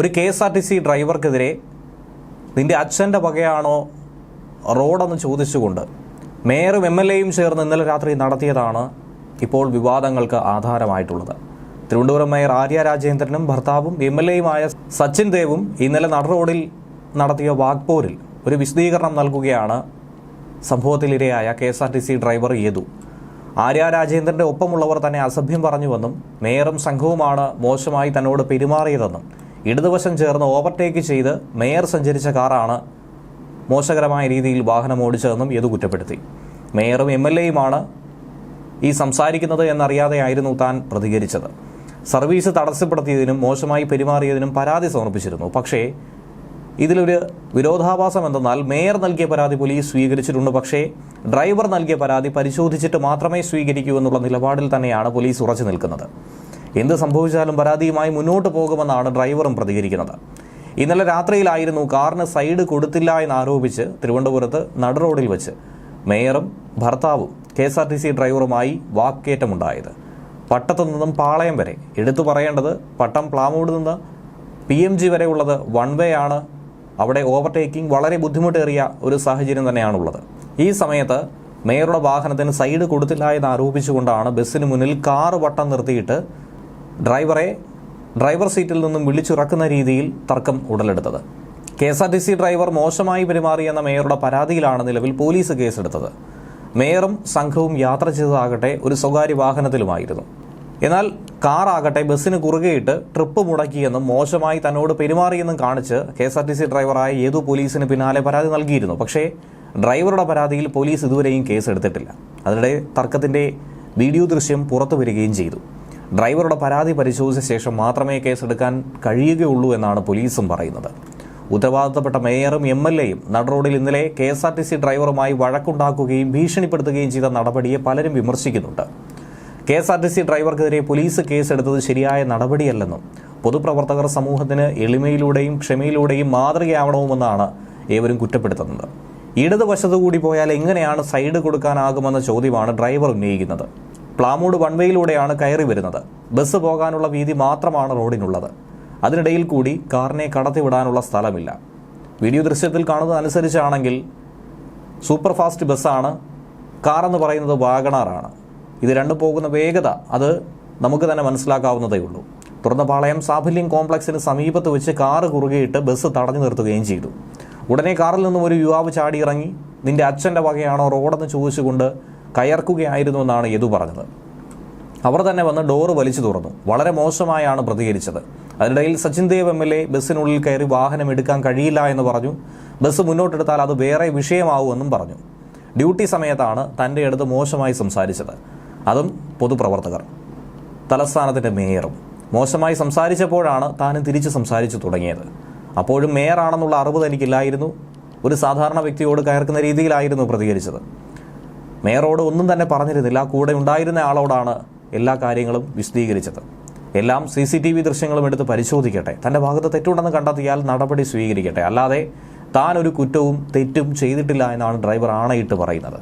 ഒരു K S R T C ഡ്രൈവർക്കെതിരെ നിന്റെ അച്ഛന്റെ വകയാണോ റോഡെന്ന് ചോദിച്ചുകൊണ്ട് മേയറും എം എൽ എയും ചേർന്ന് ഇന്നലെ രാത്രി നടത്തിയതാണ് ഇപ്പോൾ വിവാദങ്ങൾക്ക് ആധാരമായിട്ടുള്ളത്. തിരുവനന്തപുരം മേയർ ആര്യ രാജേന്ദ്രനും ഭർത്താവും എം എൽ എയുമായ സച്ചിൻ ദേവും ഇന്നലെ നട റോഡിൽ നടത്തിയ വാഗ്പോരിൽ ഒരു വിശദീകരണം നൽകുകയാണ് സംഭവത്തിലിരയായ K S R T C driver യേതു Arya രാജേന്ദ്രന്റെ ഒപ്പമുള്ളവർ തന്നെ അസഭ്യം പറഞ്ഞുവെന്നും മേയറും സംഘവുമാണ് മോശമായി തന്നോട് പെരുമാറിയതെന്നും ഇടതുവശം ചേർന്ന് ഓവർടേക്ക് ചെയ്ത് മേയർ സഞ്ചരിച്ച കാറാണ് മോശകരമായ രീതിയിൽ വാഹനം ഓടിച്ചതെന്നും യദു കുറ്റപ്പെടുത്തി. മേയറും എം എൽ എയുമാണ് ഈ സംസാരിക്കുന്നത് എന്നറിയാതെയായിരുന്നു താൻ പ്രതികരിച്ചത്. സർവീസ് തടസ്സപ്പെടുത്തിയതിനും മോശമായി പെരുമാറിയതിനും പരാതി സമർപ്പിച്ചിരുന്നു. പക്ഷേ ഇതിലൊരു വിരോധാഭാസം എന്തെന്നാൽ മേയർ നൽകിയ പരാതി പോലീസ് സ്വീകരിച്ചിട്ടുണ്ട്. പക്ഷേ ഡ്രൈവർ നൽകിയ പരാതി പരിശോധിച്ചിട്ട് മാത്രമേ സ്വീകരിക്കൂ എന്നുള്ള നിലപാടിൽ തന്നെയാണ് പോലീസ് ഉറച്ചു നിൽക്കുന്നത്. എന്ത് സംഭവിച്ചാലും പരാതിയുമായി മുന്നോട്ട് പോകുമെന്നാണ് ഡ്രൈവറും പ്രതികരിക്കുന്നത്. ഇന്നലെ രാത്രിയിലായിരുന്നു കാറിന് സൈഡ് കൊടുത്തില്ല എന്നാരോപിച്ച് തിരുവനന്തപുരത്ത് നട റോഡിൽ വെച്ച് മേയറും ഭർത്താവും K S R T C ഡ്രൈവറുമായി വാക്കേറ്റമുണ്ടായത്. പട്ടത്തു നിന്നും പാളയം വരെ. എടുത്തു പറയേണ്ടത് പട്ടം പ്ലാമൂട് നിന്ന് പി എം ജി വരെ ഉള്ളത് വൺ വേ ആണ്. അവിടെ ഓവർടേക്കിംഗ് വളരെ ബുദ്ധിമുട്ടേറിയ ഒരു സാഹചര്യം തന്നെയാണുള്ളത്. ഈ സമയത്ത് മേയറുടെ വാഹനത്തിന് സൈഡ് കൊടുത്തില്ല എന്ന് ആരോപിച്ചുകൊണ്ടാണ് ബസ്സിന് മുന്നിൽ കാറ് വട്ടം നിർത്തിയിട്ട് ഡ്രൈവറെ ഡ്രൈവർ സീറ്റിൽ നിന്നും വിളിച്ചുറക്കുന്ന രീതിയിൽ തർക്കം ഉടലെടുത്തത്. K S R T C driver മോശമായി പെരുമാറിയെന്ന മേയറുടെ പരാതിയിലാണ് നിലവിൽ പോലീസ് കേസെടുത്തത്. മേയറും സംഘവും യാത്ര ചെയ്തതാകട്ടെ ഒരു സ്വകാര്യ വാഹനത്തിലുമായിരുന്നു. എന്നാൽ കാറാകട്ടെ ബസ്സിന് കുറുകെയിട്ട് ട്രിപ്പ് മുടക്കിയെന്നും മോശമായി തന്നോട് പെരുമാറിയെന്നും കാണിച്ച് K S R T C ഡ്രൈവറായ ഏതു പോലീസിന് പിന്നാലെ പരാതി നൽകിയിരുന്നു. പക്ഷേ ഡ്രൈവറുടെ പരാതിയിൽ പോലീസ് ഇതുവരെയും കേസെടുത്തിട്ടില്ല. അതിനിടെ തർക്കത്തിന്റെ വീഡിയോ ദൃശ്യം പുറത്തു വരികയും ചെയ്തു. ഡ്രൈവറുടെ പരാതി പരിശോധിച്ച ശേഷം മാത്രമേ കേസെടുക്കാൻ കഴിയുകയുള്ളൂ എന്നാണ് പോലീസും പറയുന്നത്. ഉത്തരവാദിത്തപ്പെട്ട മേയറും എം എൽ എയും നടുറോഡിൽ ഇന്നലെ K S R T C ഡ്രൈവറുമായി വഴക്കുണ്ടാക്കുകയും ഭീഷണിപ്പെടുത്തുകയും ചെയ്ത നടപടിയെ പലരും വിമർശിക്കുന്നുണ്ട്. K S R T C ഡ്രൈവർക്കെതിരെ police കേസെടുത്തത് ശരിയായ നടപടിയല്ലെന്നും പൊതുപ്രവർത്തകർ സമൂഹത്തിന് എളിമയിലൂടെയും ക്ഷമയിലൂടെയും മാതൃകയാവണമെന്നാണ് ഏവരും കുറ്റപ്പെടുത്തുന്നത്. ഇടതുവശത്തുകൂടി പോയാൽ എങ്ങനെയാണ് സൈഡ് കൊടുക്കാനാകുമെന്ന ചോദ്യമാണ് ഡ്രൈവർ ഉന്നയിക്കുന്നത്. പ്ലാമൂട് വൺവേയിലൂടെയാണ് കയറി വരുന്നത്. ബസ് പോകാനുള്ള വീതി മാത്രമാണ് റോഡിനുള്ളത്. അതിനിടയിൽ കൂടി കാറിനെ കടത്തിവിടാനുള്ള സ്ഥലമില്ല. വീഡിയോ ദൃശ്യത്തിൽ കാണുന്നത് അനുസരിച്ചാണെങ്കിൽ സൂപ്പർ ഫാസ്റ്റ് ബസ്സാണ്. കാറെന്ന് പറയുന്നത് വാഗണാറാണ്. ഇത് രണ്ടും പോകുന്ന വേഗത അത് നമുക്ക് തന്നെ മനസ്സിലാക്കാവുന്നതേ ഉള്ളൂ. തുറന്ന പാളയം സാഫല്യം കോംപ്ലക്സിന് സമീപത്ത് വെച്ച് കാറ് കുറുകെയിട്ട് ബസ് തടഞ്ഞു നിർത്തുകയും ചെയ്തു. ഉടനെ കാറിൽ നിന്നും ഒരു യുവാവ് ചാടിയിറങ്ങി. നിന്റെ അച്ഛന്റെ വകയാണോ റോഡെന്ന് ചോദിച്ചുകൊണ്ട് കയർക്കുകയായിരുന്നു എന്നാണ് യദു പറഞ്ഞത്. അവർ തന്നെ വന്ന് ഡോറ് വലിച്ചു തുറന്നു. വളരെ മോശമായാണ് പ്രതികരിച്ചത്. അതിനിടയിൽ Sachin Dev M L A ബസ്സിനുള്ളിൽ കയറി വാഹനം എടുക്കാൻ കഴിയില്ല എന്ന് പറഞ്ഞു. ബസ് മുന്നോട്ടെടുത്താൽ അത് വേറെ വിഷയമാവുമെന്നും പറഞ്ഞു. ഡ്യൂട്ടി സമയത്താണ് തന്റെ അടുത്ത് മോശമായി സംസാരിച്ചത്. അതും പൊതുപ്രവർത്തകർ. തലസ്ഥാനത്തിന്റെ മേയറും. മോശമായി സംസാരിച്ചപ്പോഴാണ് താനും തിരിച്ച് സംസാരിച്ചു തുടങ്ങിയത്. അപ്പോഴും മേയറാണെന്നുള്ള അറിവ് തനിക്കില്ലായിരുന്നു. ഒരു സാധാരണ വ്യക്തിയോട് കയർക്കുന്ന രീതിയിലായിരുന്നു പ്രതികരിച്ചത്. മേയറോട് ഒന്നും തന്നെ പറഞ്ഞിരുന്നില്ല. കൂടെ ഉണ്ടായിരുന്ന ആളോടാണ് എല്ലാ കാര്യങ്ങളും വിശദീകരിച്ചത്. എല്ലാം സി സി ടി വി ദൃശ്യങ്ങളും എടുത്ത് പരിശോധിക്കട്ടെ. തന്റെ ഭാഗത്ത് തെറ്റുണ്ടെന്ന് കണ്ടെത്തിയാൽ നടപടി സ്വീകരിക്കട്ടെ. അല്ലാതെ താൻ ഒരു കുറ്റവും തെറ്റും ചെയ്തിട്ടില്ല എന്നാണ് ഡ്രൈവർ ആണയിട്ട് പറയുന്നത്.